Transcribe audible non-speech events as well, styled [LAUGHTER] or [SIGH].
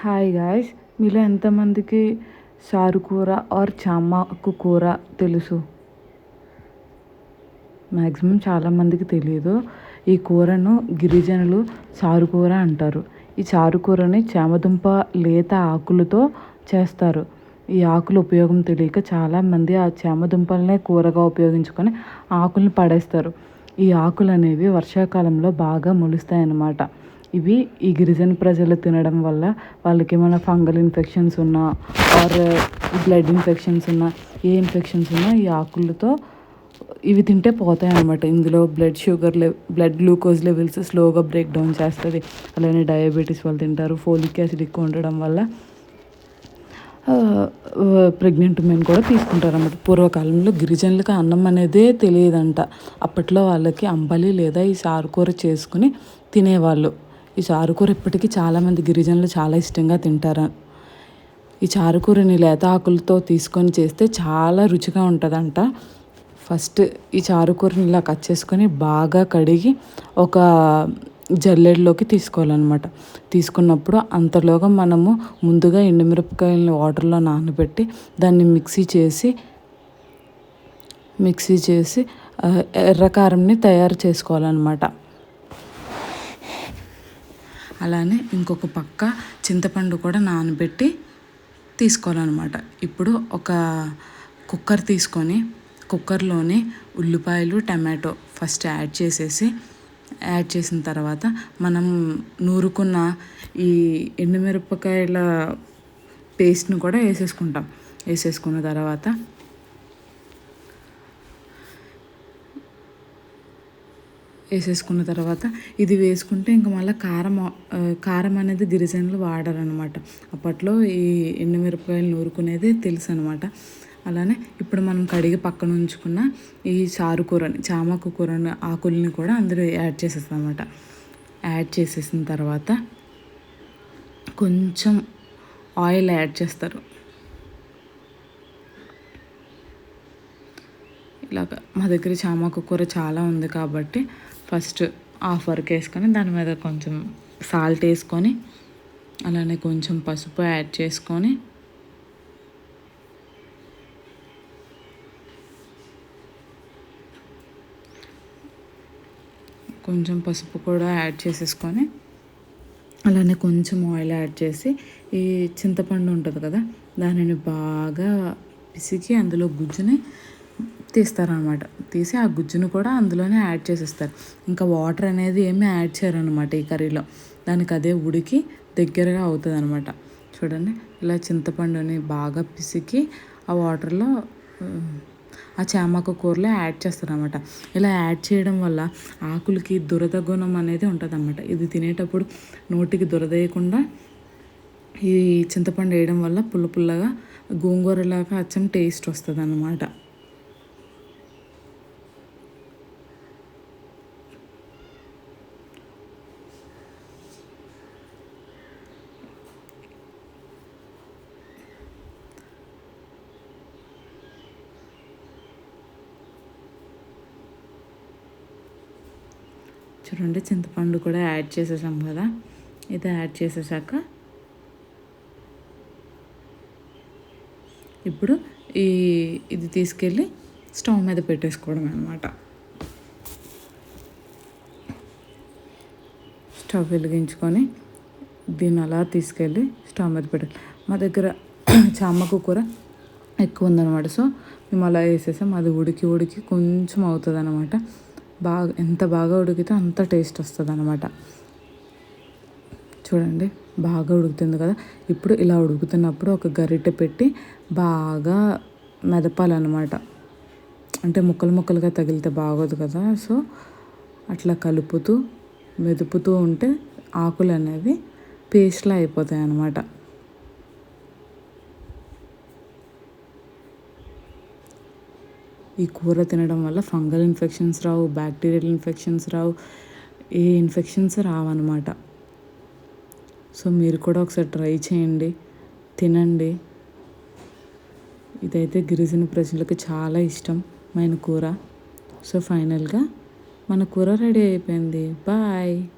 Hi guys మీలో ఎంతమందికి sir కూర ఆర్ చామాకు కూర తెలుసు? మ్యాక్సిమం చాలామందికి తెలియదు ఈ కూరను గిరిజనులు సారు కూర అంటారు. ఈ చారు కూరని చామదుంప లేత ఆకులతో చేస్తారు. ఈ ఆకుల ఉపయోగం తెలియక చాలామంది ఆ చామదుంపలనే కూరగా ఉపయోగించుకొని ఆకుల్ని పడేస్తారు. ఈ ఆకులు అనేవి వర్షాకాలంలో బాగా మొలుస్తాయి అన్నమాట ఇవి ఈ గిరిజన ప్రజలు తినడం వల్ల వాళ్ళకి ఏమైనా ఫంగల్ ఇన్ఫెక్షన్స్ ఉన్నా ఆర్ బ్లడ్ ఇన్ఫెక్షన్స్ ఉన్నా ఏ ఇన్ఫెక్షన్స్ ఉన్నా ఈ ఆకులతో ఇవి తింటే పోతాయి అన్నమాట ఇందులో బ్లడ్ షుగర్ లె బ్లడ్ గ్లూకోజ్ లెవెల్స్ స్లోగా బ్రేక్ డౌన్ చేస్తుంది. అలానే డయాబెటీస్ వాళ్ళు తింటారు. ఫోలిక్ యాసిడ్ ఎక్కువ ఉండడం వల్ల ప్రెగ్నెంట్ ఉమెన్ కూడా తీసుకుంటారు అన్నమాట పూర్వకాలంలో గిరిజనులకు అన్నం అనేదే తెలియదంట. అప్పట్లో వాళ్ళకి అంబలి లేదా ఈ సారుకూర చేసుకుని తినేవాళ్ళు. ఈ చారుకూర ఇప్పటికీ చాలామంది గిరిజనులు చాలా ఇష్టంగా తింటారు. ఈ చారుకూరని లేత ఆకులతో తీసుకొని చేస్తే చాలా రుచిగా ఉంటుందంట. ఫస్ట్ ఈ చారుకూరని ఇలా కట్ చేసుకొని బాగా కడిగి ఒక జల్లెడలోకి తీసుకోవాలన్నమాట. తీసుకున్నప్పుడు అంతలోగా మనము ముందుగా ఎండుమిరపకాయలని వాటర్లో నానబెట్టి దాన్ని మిక్సీ చేసి మిక్సీ చేసి ఎర్రకారంని తయారు చేసుకోవాలన్నమాట. అలానే ఇంకొక పక్క చింతపండు కూడా నానబెట్టి తీసుకోవాలన్నమాట. ఇప్పుడు ఒక కుక్కర్ తీసుకొని కుక్కర్లోనే ఉల్లిపాయలు టమాటో ఫస్ట్ యాడ్ చేసేసి యాడ్ చేసిన తర్వాత మనం నూరుకున్న ఈ ఎండుమిరపకాయల పేస్ట్ని కూడా వేసేసుకుంటాం. వేసేసుకున్న తర్వాత వేసేసుకున్న తర్వాత ఇది వేసుకుంటే ఇంకా మళ్ళీ కారం కారం అనేది గిరిజనులు వాడరనమాట అప్పట్లో ఈ ఎండుమిరపకాయలు నూరుకునేది తెలుసు అనమాట అలానే ఇప్పుడు మనం కడిగి పక్కన ఉంచుకున్న ఈ చారు కూరని చామకు కూరని ఆకుల్ని కూడా అందులో యాడ్ చేసేస్తాం అనమాట యాడ్ చేసేసిన తర్వాత కొంచెం ఆయిల్ యాడ్ చేస్తారు. ఇలాగ మా దగ్గర చామాకు కూర చాలా ఉంది కాబట్టి ఫస్ట్ హాఫ్ వరకు వేసుకొని దాని మీద కొంచెం సాల్ట్ వేసుకొని అలానే కొంచెం పసుపు యాడ్ చేసుకొని కొంచెం పసుపు కూడా యాడ్ చేసేసుకొని అలానే కొంచెం ఆయిల్ యాడ్ చేసి ఈ చింతపండు ఉంటుంది కదా దానిని బాగా పిసికి అందులో గుజ్జుని తీస్తారనమాట. తీసి ఆ గుజ్జును కూడా అందులోనే యాడ్ చేసేస్తారు. ఇంకా వాటర్ అనేది ఏమీ యాడ్ చేయరనమాట ఈ కర్రీలో. దానికి అదే ఉడికి దగ్గరగా అవుతుంది అనమాట చూడండి ఇలా చింతపండుని బాగా పిసికి ఆ వాటర్లో ఆ చామాకు కూరలో యాడ్ చేస్తారనమాట. ఇలా యాడ్ చేయడం వల్ల ఆకులకి దురద గుణం అనేది ఉంటుంది అనమాట ఇది తినేటప్పుడు నోటికి దురదేయకుండా ఈ చింతపండు వేయడం వల్ల పుల్ల పుల్లగా గోంగూరలాగా అచ్చం టేస్ట్ వస్తుంది అన్నమాట చూడండి చింతపండు కూడా యాడ్ చేసేసాం కదా. ఇది యాడ్ చేసేసాక ఇప్పుడు ఈ ఇది తీసుకెళ్ళి స్టవ్ మీద పెట్టేసుకోవడం అనమాట స్టవ్ వెలిగించుకొని దీన్ని అలా తీసుకెళ్ళి స్టవ్ మీద పెట్టాలి మా దగ్గర [CLEARS THROAT] చామకు కూర ఎక్కువ ఉందన్నమాట. సో మేము అలా వేసేసాం. అది ఉడికి ఉడికి కొంచెం అవుతుంది అనమాట బాగా ఎంత బాగా ఉడికితే అంత టేస్ట్ వస్తుంది అనమాట చూడండి బాగా ఉడుకుతుంది కదా. ఇప్పుడు ఇలా ఉడుకుతున్నప్పుడు ఒక గరిటె పెట్టి బాగా మెదపాలన్నమాట. అంటే ముక్కలు ముక్కలుగా తగిలితే బాగోదు కదా. సో అట్లా కలుపుతూ మెదుపుతూ ఉంటే ఆకులు అనేవి పేస్ట్లా అయిపోతాయి అన్నమాట ఈ కూర తినడం వల్ల ఫంగల్ ఇన్ఫెక్షన్స్ రావు బ్యాక్టీరియల్ ఇన్ఫెక్షన్స్ రావు ఏ ఇన్ఫెక్షన్స్ రావన్నమాట. సో మీరు కూడా ఒకసారి ట్రై చేయండి తినండి. ఇదైతే గిరిజన ప్రజలకు చాలా ఇష్టం మైన కూర. సో ఫైనల్గా మన కూర రెడీ అయిపోయింది. బాయ్!